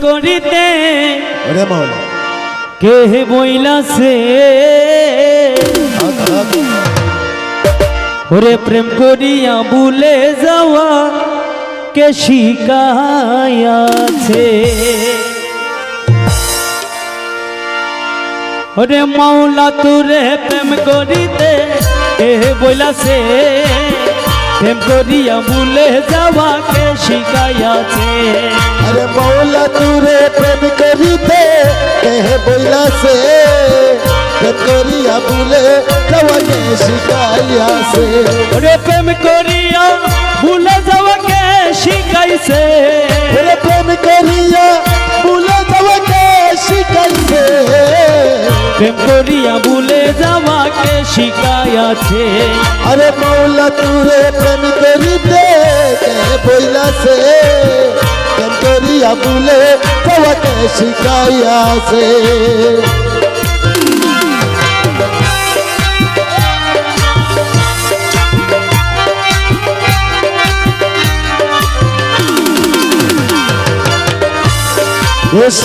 করিতে ওরে মৌলা কে বইলাছে ওরে প্রেম করিয়া ভুলে যাওয়া কে শিকায়াছে ওরে মাওলা তুরে প্রেম করিতে কে বইলাছে প্রেম করিয়া ভুলে যাওয়া কে শিকায়াছে আরে মৌলা তুরে প্রেম করিতে কেহে বইলাছে প্রেম করিয়া বুলে যাওয়াকে শিখাইয়াছে ওরে প্রেম করিয়া ভুলে যাওয়াকে শিখাইছে ওরে প্রেম করিয়া প্রেম করিয়া ভুলে যাওয়াকে শিখাইয়াছে। আরে মৌলা তুরে প্রেম করিতে বইলাছে? প্রেম করিয়া বুলে যাওয়াকে শিখাইয়াছে। Yes,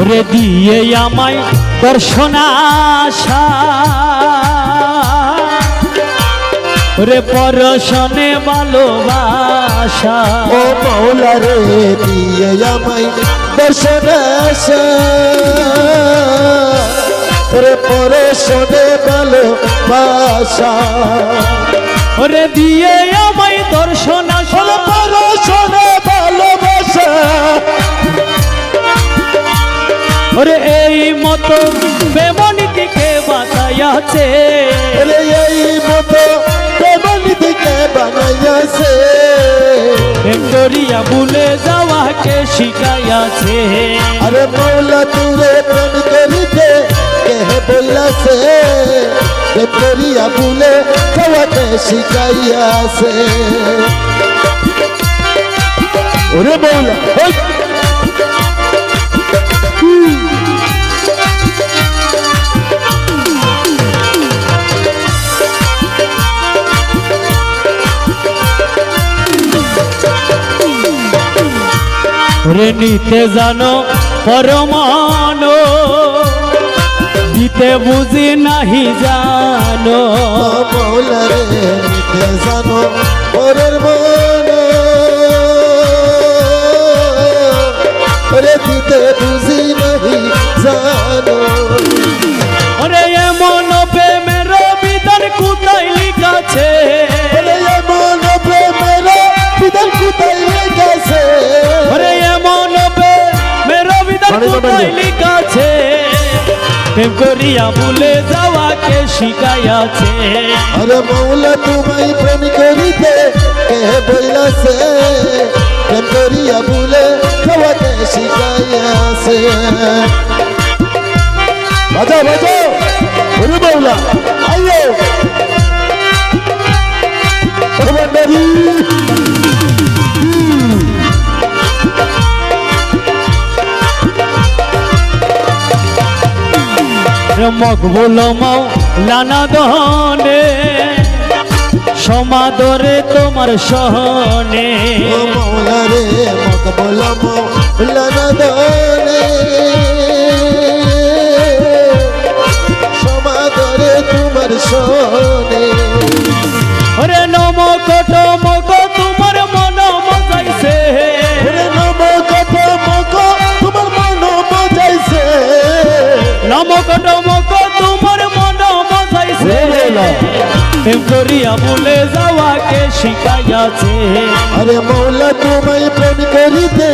ওরে দিয়ে আমায় দর্শনাশা ওরে পরশনে ভালোবাসা। ও মৌলা রে দিয়ে আমায় দর্শন আসা রে পরশনে ভালো বাসা ওরে দিয়ে আমায় দর্শনাশা পরশনে বাতায়াছে রে এই মতো কেমন দিকে বানাইয়াছে। করিয়া ভুলে যাওয়াকে শিখাইয়াছে। আরে মৌলা তুরে প্রেম করিতে কেহে বইলাছে প্রেম করিয়া ভুলে খাওয়াতে শিখাইয়াছে। ওরে মৌলা ওরে নিতে জানো পরমান দিতে বুঝি নাহি জানো। রে জানো পরের রে দিতে বুঝি প্রেম করিয়া ভুলে যাওয়াকে শিখাইয়াছে। আরে মৌলা তোমায় প্রেম করিতে কে বইলাছে? প্রেম করিয়া ভুলে খাওয়াতে শিখাইয়াছে। বাজা বাজা। গুরু মৌলা আইয়ো। মকবুল লানা দহনে। সমাদরে তোমার সহনে। মৌলারে মৌলা লানা দহনে। সমাদরে তোমার সোনে প্রেম করিয়া ভুলে যাওয়াকে শিখাইয়াছে? আরে মৌলা তোমায় প্রেম করিতে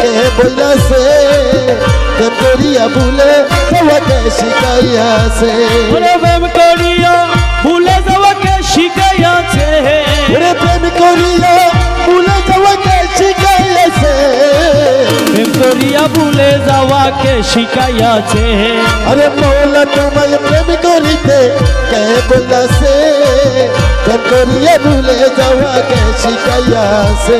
কে বইলাছে প্রেম করিয়া ভুলে তোমাকে শিখাইয়াছে? প্রেম করিয়া ভুলে যাওয়াকে শিখাইয়াছে। আরে মৌলা তোমায় প্রেম করিতে কে বলাছে? প্রেম করিয়া ভুলে যাওয়াকে শিখাইয়াছে।